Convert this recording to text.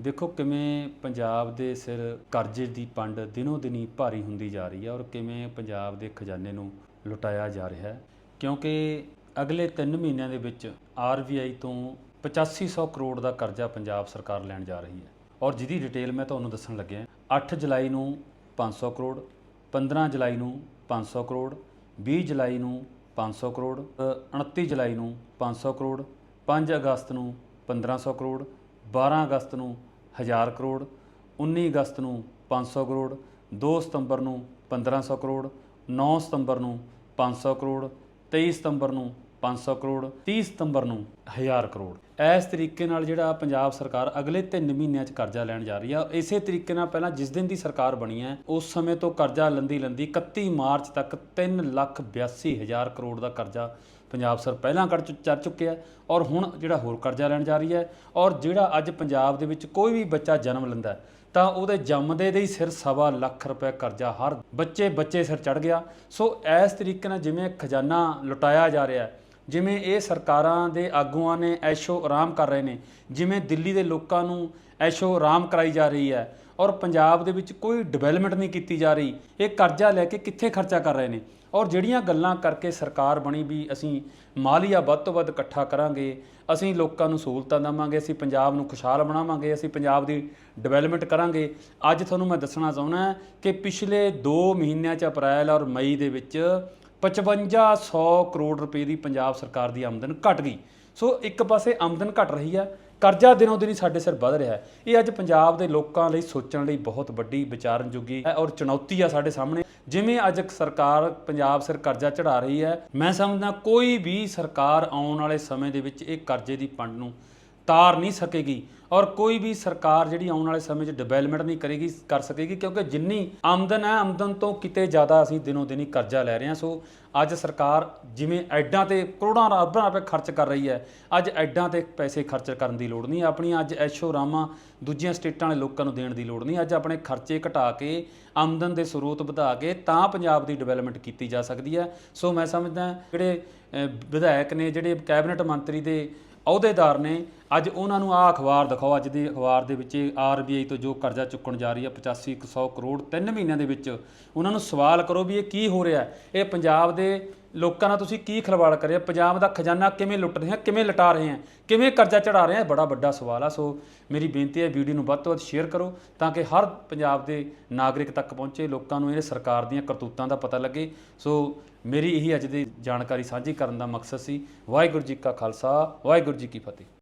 ਦੇਖੋ ਕਿਵੇਂ ਪੰਜਾਬ ਦੇ ਸਿਰ ਕਰਜ਼ੇ ਦੀ ਪੰਡ ਦਿਨੋ ਦਿਨੀ ਭਾਰੀ ਹੁੰਦੀ ਜਾ ਰਹੀ ਹੈ ਔਰ ਕਿਵੇਂ ਪੰਜਾਬ ਦੇ ਖਜ਼ਾਨੇ ਨੂੰ ਲੁਟਾਇਆ ਜਾ ਰਿਹਾ ਹੈ। ਕਿਉਂਕਿ ਅਗਲੇ 3 ਮਹੀਨਿਆਂ ਦੇ ਵਿੱਚ ਆਰਬੀਆਈ ਤੋਂ 8500 ਕਰੋੜ ਦਾ ਕਰਜ਼ਾ ਪੰਜਾਬ ਸਰਕਾਰ ਲੈਣ ਜਾ ਰਹੀ ਹੈ। ਔਰ ਜਿਹਦੀ ਡਿਟੇਲ ਮੈਂ ਤੁਹਾਨੂੰ ਦੱਸਣ ਲੱਗਿਆ 8 ਜੁਲਾਈ ਨੂੰ 500 ਕਰੋੜ 15 ਜੁਲਾਈ ਨੂੰ 500 ਕਰੋੜ 20 ਜੁਲਾਈ ਨੂੰ 500 ਕਰੋੜ ਅ, 29 ਜੁਲਾਈ ਨੂੰ 500 ਕਰੋੜ 5 ਅਗਸਤ ਨੂੰ 1500 ਕਰੋੜ 12 ਅਗਸਤ ਨੂੰ 1000 ਕਰੋੜ 19 ਅਗਸਤ ਨੂੰ 500 ਕਰੋੜ 2 ਸਤੰਬਰ ਨੂੰ 1500 ਕਰੋੜ 9 ਸਤੰਬਰ ਨੂੰ 500 ਕਰੋੜ 23 ਸਤੰਬਰ ਨੂੰ 500 ਕਰੋੜ 30 ਸਤੰਬਰ ਨੂੰ 1000 ਕਰੋੜ। ਇਸ ਤਰੀਕੇ ਨਾਲ ਜਿਹੜਾ ਪੰਜਾਬ ਸਰਕਾਰ ਅਗਲੇ 3 ਮਹੀਨਿਆਂ 'ਚ ਕਰਜ਼ਾ ਲੈਣ ਜਾ ਰਹੀ ਆ, ਇਸੇ ਤਰੀਕੇ ਨਾਲ ਪਹਿਲਾਂ ਜਿਸ ਦਿਨ ਦੀ ਸਰਕਾਰ ਬਣੀ ਹੈ, ਉਸ ਸਮੇਂ ਤੋਂ ਕਰਜ਼ਾ ਲੰਦੀ ਲੰਦੀ 31 ਮਾਰਚ ਤੱਕ 3 ਲੱਖ 82 ਹਜ਼ਾਰ ਕਰੋੜ ਦਾ ਕਰਜ਼ਾ ਪੰਜਾਬ ਸਰ ਪਹਿਲਾਂ ਕਰ ਚੁ- ਚੜ ਚੁੱਕਿਆ ਹੈ ਔਰ ਹੁਣ ਜਿਹੜਾ ਹੋਰ ਕਰਜ਼ਾ ਲੈਣ ਜਾ ਰਹੀ ਹੈ ਔਰ ਜਿਹੜਾ ਅੱਜ ਪੰਜਾਬ ਦੇ ਵਿੱਚ ਕੋਈ ਵੀ ਬੱਚਾ ਜਨਮ ਲੈਂਦਾ ਹੈ, ਤਾਂ ਉਹਦੇ ਜੰਮਦੇ ਦੇ ਹੀ ਸਿਰ ਸਵਾ ਲੱਖ ਰੁਪਏ ਕਰਜ਼ਾ ਹਰ ਬੱਚੇ ਬੱਚੇ ਸਿਰ ਚੜ ਗਿਆ। ਸੋ ਇਸ ਤਰੀਕੇ ਨਾਲ ਜਿਵੇਂ ਖਜ਼ਾਨਾ ਲੁਟਾਇਆ ਜਾ ਰਿਹਾ ਹੈ ਜਿਵੇਂ ਇਹ ਸਰਕਾਰਾਂ ਦੇ ਆਗੂਆਂ ਨੇ ਐਸ਼ੋ ਆਰਾਮ ਕਰ ਰਹੇ ਨੇ ਜਿਵੇਂ ਦਿੱਲੀ ਦੇ ਲੋਕਾਂ ਨੂੰ ਐਸ਼ੋ ਆਰਾਮ ਕਰਾਈ ਜਾ ਰਹੀ ਹੈ ਔਰ ਪੰਜਾਬ ਦੇ ਵਿੱਚ ਕੋਈ ਡਿਵੈਲਪਮੈਂਟ ਨਹੀਂ ਕੀਤੀ ਜਾ ਰਹੀ। ਇਹ ਕਰਜ਼ਾ ਲੈ ਕੇ ਕਿੱਥੇ ਖਰਚਾ ਕਰ ਰਹੇ ਨੇ? ਔਰ ਜਿਹੜੀਆਂ ਗੱਲਾਂ ਕਰਕੇ ਸਰਕਾਰ ਬਣੀ ਵੀ ਅਸੀਂ ਮਾਲੀਆ ਵੱਧ ਤੋਂ ਵੱਧ ਇਕੱਠਾ ਕਰਾਂਗੇ, ਅਸੀਂ ਲੋਕਾਂ ਨੂੰ ਸਹੂਲਤਾਂ ਦੇਵਾਂਗੇ, ਅਸੀਂ ਪੰਜਾਬ ਨੂੰ ਖੁਸ਼ਹਾਲ ਬਣਾਵਾਂਗੇ, ਅਸੀਂ ਪੰਜਾਬ ਦੀ ਡਿਵੈਲਪਮੈਂਟ ਕਰਾਂਗੇ। ਅੱਜ ਤੁਹਾਨੂੰ ਮੈਂ ਦੱਸਣਾ ਚਾਹੁੰਦਾ ਕਿ ਪਿਛਲੇ 2 ਮਹੀਨਿਆਂ ਚ ਅਪ੍ਰੈਲ ਔਰ ਮਈ ਦੇ ਵਿੱਚ 5500 ਕਰੋੜ ਰੁਪਏ ਦੀ ਪੰਜਾਬ ਸਰਕਾਰ ਦੀ ਆਮਦਨ ਘਟ ਗਈ। ਸੋ ਇੱਕ ਪਾਸੇ ਆਮਦਨ ਘਟ ਰਹੀ ਹੈ, ਕਰਜ਼ਾ ਦਿਨੋਂ ਦਿਨ ਹੀ ਸਾਡੇ ਸਿਰ ਵੱਧ ਰਿਹਾ ਹੈ। ਇਹ ਅੱਜ ਪੰਜਾਬ ਦੇ ਲੋਕਾਂ ਲਈ ਸੋਚਣ ਲਈ ਬਹੁਤ ਵੱਡੀ ਵਿਚਾਰਨ ਵਿਚਾਰਨਯੋਗੀ ਹੈ ਔਰ ਚੁਣੌਤੀ ਆ ਸਾਡੇ ਸਾਹਮਣੇ। ਜਿਵੇਂ ਅੱਜ ਸਰਕਾਰ ਪੰਜਾਬ ਸਿਰ ਕਰਜ਼ਾ ਚੜਾ ਰਹੀ ਹੈ, ਮੈਂ ਸਮਝਦਾ ਕੋਈ ਵੀ ਸਰਕਾਰ ਆਉਣ ਵਾਲੇ ਸਮੇਂ ਦੇ ਵਿੱਚ ਇਹ ਕਰਜ਼ੇ ਦੀ ਪੰਡ ਨੂੰ ਤਾਰ ਨਹੀਂ ਸਕੇਗੀ ਔਰ ਕੋਈ ਵੀ ਸਰਕਾਰ ਜਿਹੜੀ ਆਉਣ ਵਾਲੇ ਸਮੇਂ 'ਚ ਡਿਵੈਲਪਮੈਂਟ ਨਹੀਂ ਕਰੇਗੀ, ਕਰ ਸਕੇਗੀ, ਕਿਉਂਕਿ ਜਿੰਨੀ ਆਮਦਨ ਹੈ, ਆਮਦਨ ਤੋਂ ਕਿਤੇ ਜ਼ਿਆਦਾ ਅਸੀਂ ਦਿਨੋਂ ਦਿਨੀ ਕਰਜ਼ਾ ਲੈ ਰਹੇ ਹਾਂ। ਸੋ ਅੱਜ ਸਰਕਾਰ ਜਿਵੇਂ ਐਡਾਂ ਤੇ ਕਰੋੜਾਂ ਅਰਬਾਂ ਰੁਪਏ ਖਰਚ ਕਰ ਰਹੀ ਹੈ, ਅੱਜ ਐਡਾਂ ਤੇ ਪੈਸੇ ਖਰਚ ਕਰਨ ਦੀ ਲੋੜ ਨਹੀਂ। ਆਪਣੀਆਂ ਅੱਜ ਐਸ਼ੋ ਰਾਮਾਂ ਦੂਜੀਆਂ ਸਟੇਟਾਂ ਵਾਲੇ ਲੋਕਾਂ ਨੂੰ ਦੇਣ ਦੀ ਲੋੜ ਨਹੀਂ। ਅੱਜ ਆਪਣੇ ਖਰਚੇ ਘਟਾ ਕੇ, ਆਮਦਨ ਦੇ ਸਰੋਤ ਵਧਾ ਕੇ ਤਾਂ ਪੰਜਾਬ ਦੀ ਡਿਵੈਲਪਮੈਂਟ ਕੀਤੀ ਜਾ ਸਕਦੀ ਹੈ। ਸੋ ਮੈਂ ਸਮਝਦਾ ਜਿਹੜੇ ਵਿਧਾਇਕ ਨੇ, ਜਿਹੜੇ ਕੈਬਨਿਟ ਮੰਤਰੀ ਦੇ ਅਹੁਦੇਦਾਰ ਨੇ ਅੱਜ ਉਹਨਾਂ ਨੂੰ ਆਹ ਅਖਬਾਰ ਦਿਖਾਓ। ਅੱਜ ਦੀ ਅਖਬਾਰ ਦੇ ਵਿੱਚ ਆਰਬੀਆਈ ਤੋਂ ਜੋ ਕਰਜ਼ਾ ਚੁੱਕਣ ਜਾ ਰਹੀ ਹੈ 85 ਕੁ ਸੌ ਕਰੋੜ 3 ਮਹੀਨਿਆਂ ਦੇ ਵਿੱਚ। ਉਹਨਾਂ ਨੂੰ ਸਵਾਲ ਕਰੋ ਵੀ ਇਹ ਕੀ ਹੋ ਰਿਹਾ ਇਹ ਪੰਜਾਬ ਦੇ ਲੋਕਾਂ ਨਾਲ ਤੁਸੀਂ ਕੀ ਖਿਲਵਾੜ ਕਰ ਰਹੇ ਹੋ ਪੰਜਾਬ ਦਾ ਖਜ਼ਾਨਾ ਕਿਵੇਂ ਲੁੱਟ ਰਹੇ ਆ? ਕਿਵੇਂ ਲਟਾ ਰਹੇ ਆ? ਕਿਵੇਂ ਕਰਜ਼ਾ ਚੜਾ ਰਹੇ ਆ? ਬੜਾ ਵੱਡਾ ਸਵਾਲ ਆ। ਸੋ ਮੇਰੀ ਬੇਨਤੀ ਹੈ, ਵੀਡੀਓ ਨੂੰ ਵੱਧ ਤੋਂ ਵੱਧ ਸ਼ੇਅਰ ਕਰੋ ਤਾਂ ਕਿ ਹਰ ਪੰਜਾਬ ਦੇ ਨਾਗਰਿਕ ਤੱਕ ਪਹੁੰਚੇ, ਲੋਕਾਂ ਨੂੰ ਇਹ ਸਰਕਾਰ ਦੀਆਂ ਕਰਤੂਤਾਂ ਦਾ ਪਤਾ ਲੱਗੇ। ਸੋ ਮੇਰੀ ਇਹੀ ਅੱਜ ਦੀ ਜਾਣਕਾਰੀ ਸਾਂਝੀ ਕਰਨ ਦਾ ਮਕਸਦ ਸੀ। ਵਾਹਿਗੁਰੂ ਜੀ ਕਾ ਖਾਲਸਾ, ਵਾਹਿਗੁਰੂ ਜੀ ਕੀ ਫਤਿਹ।